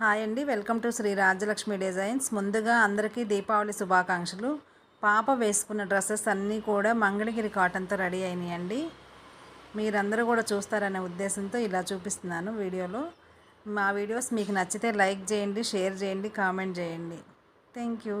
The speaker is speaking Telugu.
హాయ్ అండి. Welcome to Shri Rajalakshmi designs. ముందుగా అందరికీ దీపావళి శుభాకాంక్షలు. పాప వేసుకున్న డ్రెస్సెస్ అన్నీ కూడా మంగళగిరి కాటన్తో రెడీ అయినాయండి. మీరందరూ కూడా చూస్తారనే ఉద్దేశంతో ఇలా చూపిస్తున్నాను వీడియోలో. మా వీడియోస్ మీకు నచ్చితే లైక్ చేయండి షేర్ చేయండి కామెంట్ చేయండి. Thank you.